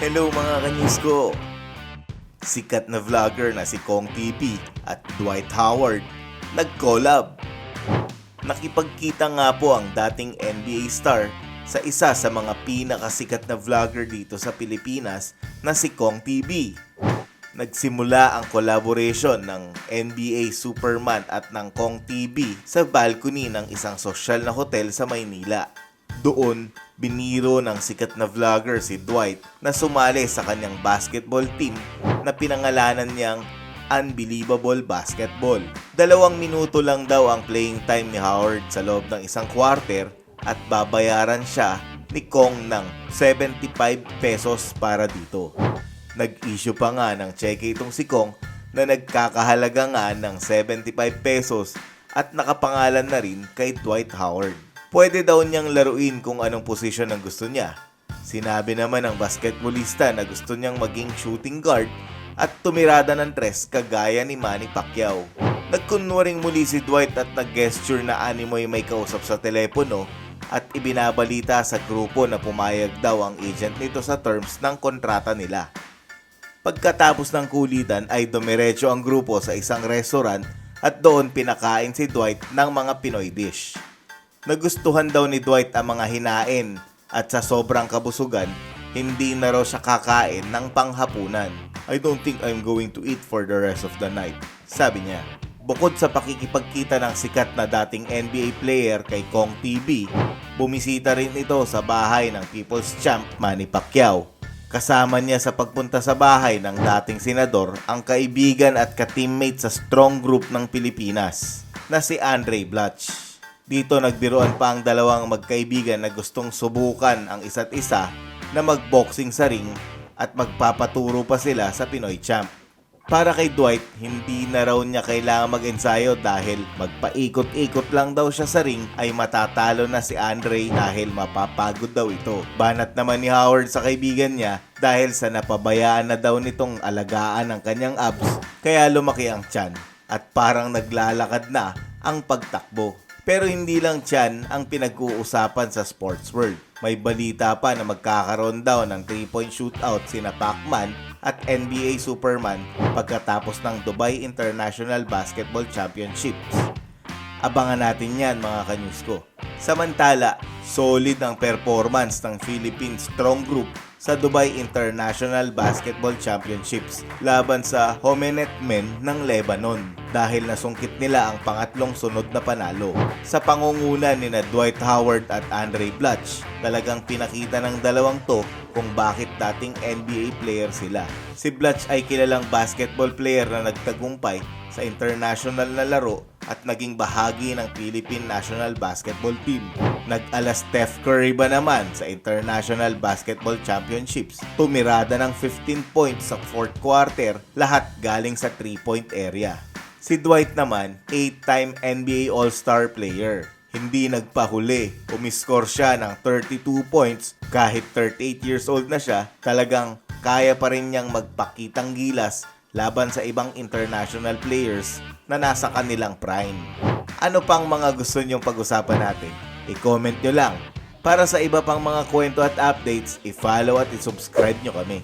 Hello mga kanyus ko! Sikat na vlogger na si Kong TV at Dwight Howard nag-collab. Nakipagkita nga po ang dating NBA star sa isa sa mga pinakasikat na vlogger dito sa Pilipinas na si Kong TV. Nagsimula ang collaboration ng NBA Superman at ng Kong TV sa balcony ng isang sosyal na hotel sa Maynila. Doon, biniro ng sikat na vlogger si Dwight na sumali sa kanyang basketball team na pinangalanan niyang Unbelievable Basketball. Dalawang minuto lang daw ang playing time ni Howard sa loob ng isang quarter at babayaran siya ni Kong ng 75 pesos para dito. Nag-issue pa nga ng cheque itong si Kong na nagkakahalaga nga ng 75 pesos at nakapangalan na rin kay Dwight Howard. Pwede daw niyang laruin kung anong posisyon ang gusto niya. Sinabi naman ng basketballista na gusto niyang maging shooting guard at tumirada ng tres kagaya ni Manny Pacquiao. Nagkunwaring muli si Dwight at nag-gesture na animoy may kausap sa telepono at ibinabalita sa grupo na pumayag daw ang agent nito sa terms ng kontrata nila. Pagkatapos ng kulitan ay dumiretso ang grupo sa isang restaurant at doon pinakain si Dwight ng mga Pinoy dish. Nagustuhan daw ni Dwight ang mga hinain at sa sobrang kabusugan, hindi na raw siya kakain ng panghapunan. I don't think I'm going to eat for the rest of the night, sabi niya. Bukod sa pakikipagkita ng sikat na dating NBA player kay Kong TV, bumisita rin ito sa bahay ng People's Champ Manny Pacquiao. Kasama niya sa pagpunta sa bahay ng dating senador ang kaibigan at ka-teammate sa strong group ng Pilipinas na si Andre Blatch. Dito nagbiruan pa ang dalawang magkaibigan na gustong subukan ang isa't isa na magboxing sa ring at magpapaturo pa sila sa Pinoy Champ. Para kay Dwight, hindi na raw niya kailangan mag-ensayo dahil magpaikot-ikot lang daw siya sa ring ay matatalo na si Andre dahil mapapagod daw ito. Banat naman ni Howard sa kaibigan niya dahil sa napabayaan na daw nitong alagaan ng kanyang abs kaya lumaki ang tiyan at parang naglalakad na ang pagtakbo. Pero hindi lang tiyan ang pinag-uusapan sa sports world. May balita pa na magkakaroon daw ng 3-point shootout sina Pacman at NBA Superman pagkatapos ng Dubai International Basketball Championships. Abangan natin yan mga kanyus ko. Samantala, solid ang performance ng Philippine Strong Group sa Dubai International Basketball Championships laban sa Homenet Men ng Lebanon dahil nasungkit nila ang pangatlong sunod na panalo. Sa pangunguna ni na Dwight Howard at Andre Blatch, talagang pinakita ng dalawang to kung bakit dating NBA player sila. Si Blatch ay kilalang basketball player na nagtagumpay sa international na laro at naging bahagi ng Philippine National Basketball Team. Nag-ala Steph Curry ba naman sa International Basketball Championships? Tumirada ng 15 points sa fourth quarter, lahat galing sa 3-point area. Si Dwight naman, 8-time NBA All-Star player. Hindi nagpahuli, umiscore siya ng 32 points kahit 38 years old na siya, talagang kaya pa rin niyang magpakitang gilas laban sa ibang international players na nasa kanilang prime. Ano pang mga gusto niyong pag-usapan natin? I-comment nyo lang. Para sa iba pang mga kwento at updates, i-follow at i-subscribe nyo kami.